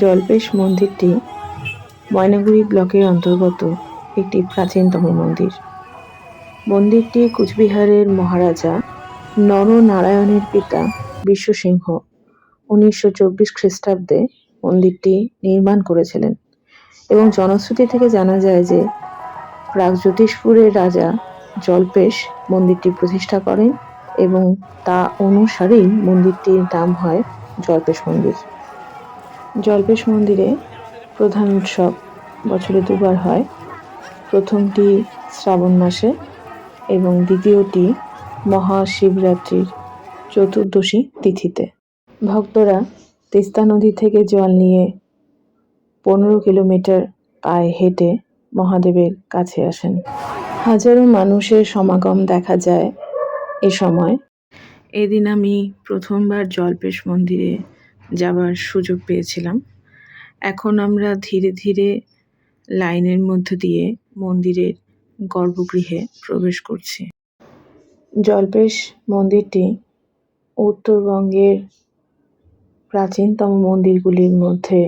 জল্পেশ মন্দিরটি ময়নাগুড়ি ব্লকের অন্তর্গত একটি প্রাচীনতম মন্দির। মন্দিরটি কুচবিহারের মহারাজা নরনারায়ণের পিতা বিশ্বসিংহ উনিশশো চব্বিশ খ্রিস্টাব্দে মন্দিরটি নির্মাণ করেছিলেন এবং জনশ্রুতি থেকে জানা যায় যে প্রাগজ্যোতিষপুরের রাজা জল্পেশ মন্দিরটি প্রতিষ্ঠা করেন এবং তা অনুসারেই মন্দিরটির নাম হয় জল্পেশ মন্দির। জল্পেশ মন্দিরে প্রধান উৎসব বছরে দুবার হয়। প্রথমটি শ্রাবণ মাসে এবং দ্বিতীয়টি মহাশিবরাত্রির চতুর্দশী তিথিতে। ভক্তরা তিস্তা নদী থেকে জল নিয়ে পনেরো কিলোমিটার পায়ে হেঁটে মহাদেবের কাছে আসেন। হাজারো মানুষের সমাগম দেখা যায় এ সময়। এদিন আমি প্রথমবার জল্পেশ মন্দিরে যাবার সুযোগ পেয়েছিলাম। এখন আমরা ধীরে ধীরে লাইনের মধ্য দিয়ে মন্দিরের গর্ভগৃহে প্রবেশ করছি। জল্পেশ মন্দিরটি উত্তরবঙ্গের প্রাচীনতম মন্দিরগুলির মধ্যে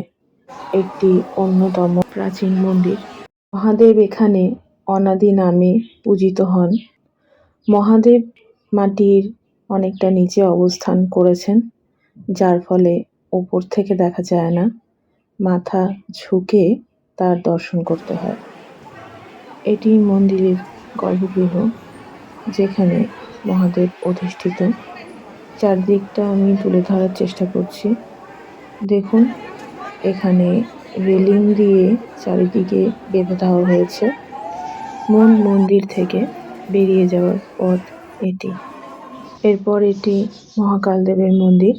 একটি অন্যতম প্রাচীন মন্দির। মহাদেব এখানে অনাদি নামে পূজিত হন। মহাদেব মাটির অনেকটা নিচে অবস্থান করেছেন, যার ফলে ওপর থেকে দেখা যায় না। মাথা ঝুঁকে তার দর্শন করতে হয়। এটি মন্দিরের গর্ভগৃহ, যেখানে মহাদেব অধিষ্ঠিত। চারদিকটা আমি তুলে ধরার চেষ্টা করছি। দেখুন, এখানে রেলিং দিয়ে চারিদিকে বেঁধে দেওয়া হয়েছে। মূল মন্দির থেকে বেরিয়ে যাওয়ার পথ এটি। এরপর এটি মহাকাল দেবের মন্দির।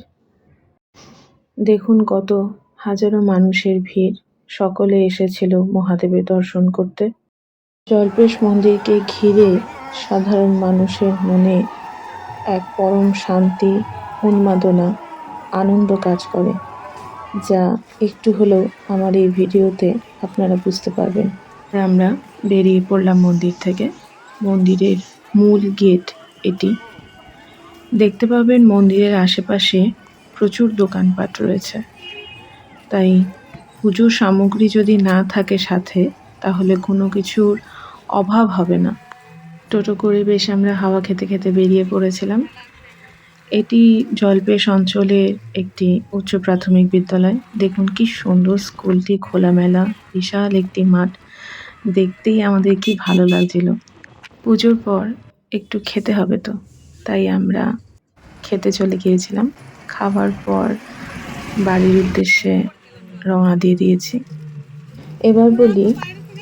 দেখুন কত হাজারো মানুষের ভিড়। সকলে এসেছিল মহাদেবের দর্শন করতে। জল্পেশ মন্দিরকে ঘিরে সাধারণ মানুষের মনে এক পরম শান্তি, উন্মাদনা, আনন্দ কাজ করে, যা একটু হলেও আমার এই ভিডিওতে আপনারা বুঝতে পারবেন। আমরা বেরিয়ে পড়লাম মন্দির থেকে। মন্দিরের মূল গেট এটি। দেখতে পাবেন মন্দিরের আশেপাশে প্রচুর দোকানপাট রয়েছে। তাই পুজোর সামগ্রী যদি না থাকে সাথে, তাহলে কোনো কিছুর অভাব হবে না। টোটো করে বেশ আমরা হাওয়া খেতে খেতে বেরিয়ে পড়েছিলাম। এটি জলপেশ অঞ্চলের একটি উচ্চ প্রাথমিক বিদ্যালয়। দেখুন কি সুন্দর স্কুলটি, খোলামেলা, বিশাল একটি মাঠ। দেখতেই আমাদের কি ভালো লাগছিল। পুজোর পর একটু খেতে হবে তো, তাই আমরা খেতে চলে গিয়েছিলাম। খাবার পর বাড়ির উদ্দেশ্যে রওনা দিয়ে দিয়েছি। এবার বলি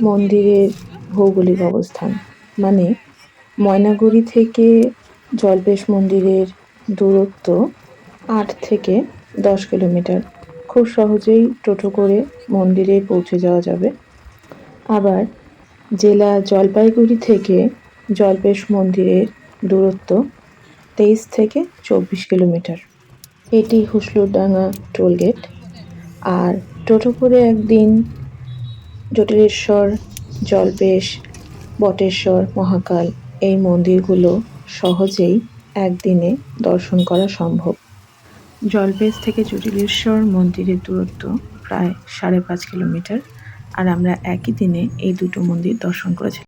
মন্দিরের ভৌগোলিক অবস্থান। মানে ময়নাগুড়ি থেকে জল্পেশ মন্দিরের দূরত্ব আট থেকে দশ কিলোমিটার। খুব সহজেই টোটো করে মন্দিরে পৌঁছে যাওয়া যাবে। আবার জেলা জলপাইগুড়ি থেকে জল্পেশ মন্দিরের দূরত্ব তেইশ থেকে চব্বিশ কিলোমিটার। এটি হুসলুরডাঙ্গা টোলগেট আর টোটো করে একদিন জটিলেশ্বর জলপেশ বটেশ্বর, মহাকাল এই মন্দিরগুলো সহজেই একদিনে দর্শন করা সম্ভব। জলপেশ থেকে জটিলেশ্বর মন্দিরের দূরত্ব প্রায় সাড়ে পাঁচ কিলোমিটার, আর আমরা একই দিনে এই দুটো মন্দির দর্শন করেছিলাম